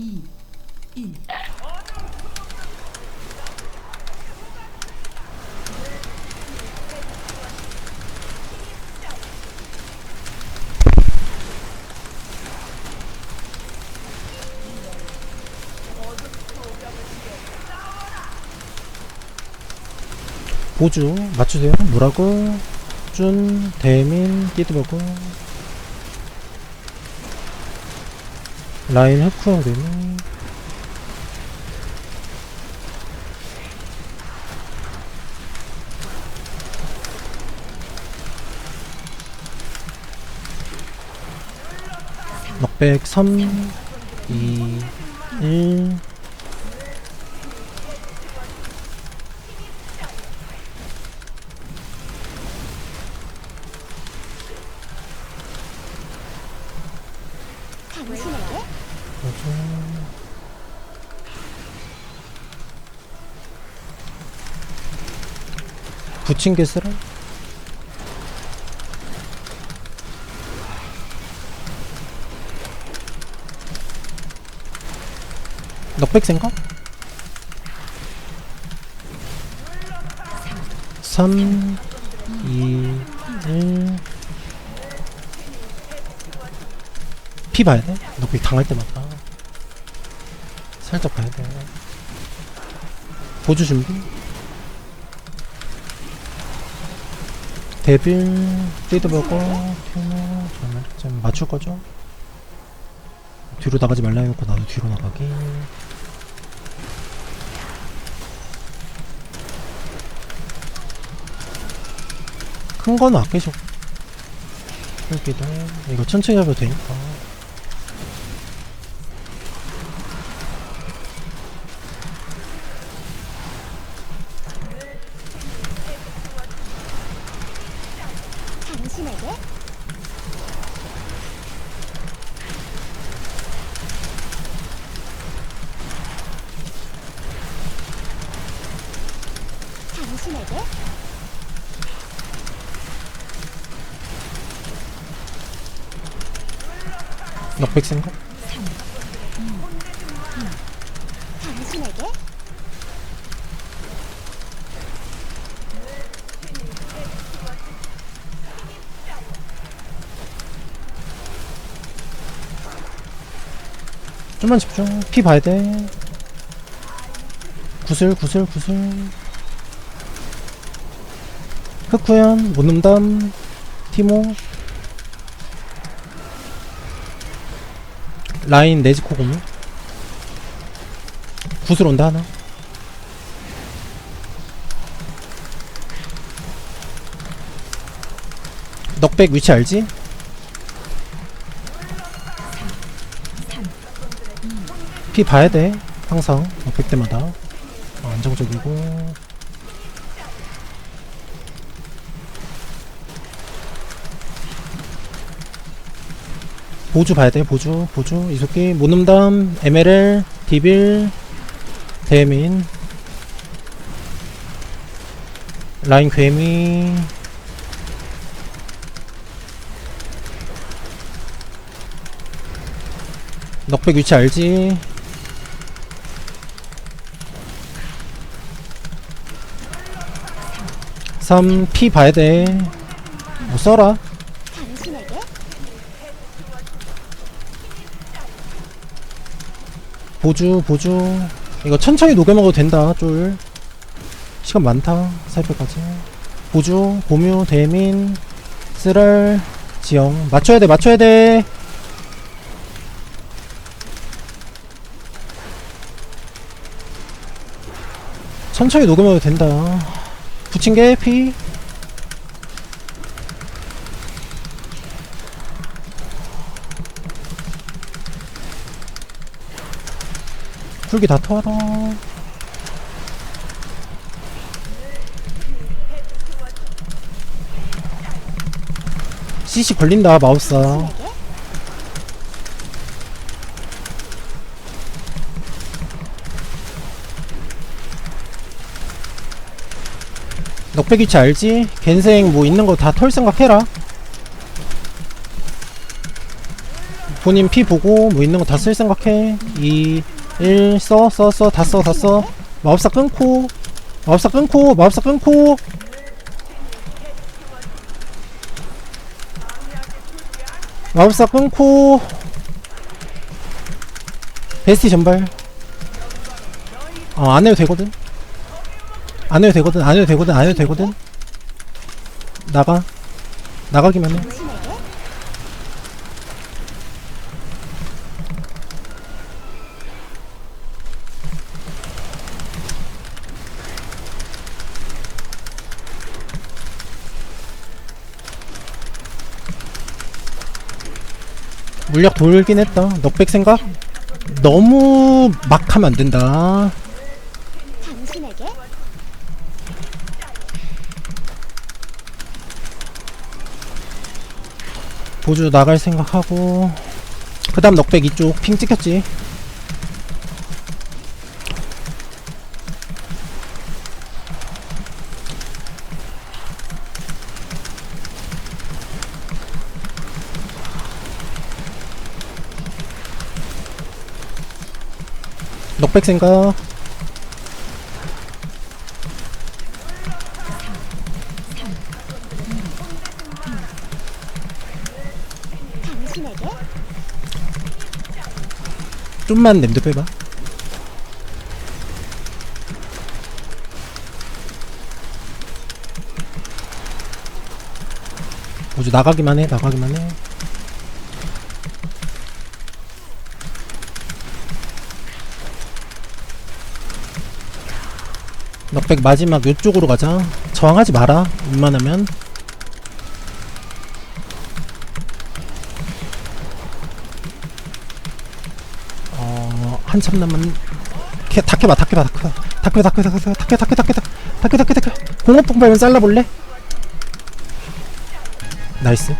2, 1. 보주 맞추세요 뭐라고 준 대민 띠드버그 라인 흑후형 대민 넉백 3 2 1 당신에게 붙인 게 쓰라? 넉백 생각? 3 2 1피 봐야 돼? 넉백 당할 때마다 살짝 봐야 돼 보조 준비 데빌, 띠드버거, 튜너, 전멸점 맞출 거죠? 뒤로 나가지 말라 해놓고 나도 뒤로 나가기. 큰 거는 아끼죠. 여기도 이거 천천히 하면 되니까. 당신에게 넉백 생각? 당신에게 좀만 집중. 피 봐야 돼. 구슬, 구슬, 구슬. 흑구현, 못놈담, 티모. 라인 네지코 고무. 구슬 온다 하나. 넉백 위치 알지? 피 봐야 돼 항상 넉백 때마다 어, 안정적이고 보주 봐야 돼 보주 보주 이속기 모놈담 MLL 디빌 대민 라인 괴미 넉백 위치 알지? 삼 피 봐야 돼. 뭐 써라. 당신에게 보주 보주. 이거 천천히 녹여 먹어도 된다. 쫄. 시간 많다. 살펴까지. 보주 보묘 대민 쓰랄 지영 맞춰야 돼 맞춰야 돼. 천천히 녹으면 된다. 붙인 게 피. 풀기 다 털어. CC 걸린다 마우스. 당신에게 넉백 위치 알지? 겐생 뭐 있는 거 다 털 생각해라. 본인 피 보고 뭐 있는 거 다 쓸 생각해 2 1 써 써 써 다 써 다 써. 마법사 끊고 마법사 끊고 마법사 끊고. 마법사 끊고. 베스티 전발. 어 안해도 되거든. 안해도 되거든 안해도 되거든 안해도 되거든. 나가. 나가기만 해 물약 돌긴 했다. 넉백 생각? 너무 막 하면 안 된다. 당신에게 보주 나갈 생각하고. 그 다음 넉백 이쪽 핑 찍혔지. 넉백 생각. 좀만 냄새 빼봐. 보주 나가기만 해, 나가기만 해. 넉백 마지막 요쪽으로 가자. 저항하지 마라. 웬만하면. 어, 한참 남은 캐, 다 캐봐, 다 캐봐, 다 캐봐, 다 캐봐, 다 캐봐, 다 캐봐, 다 캐봐, 다 캐봐, 다 캐봐, 다 캐봐, 다 캐봐, 공업 폭발면 잘라볼래? 나이스.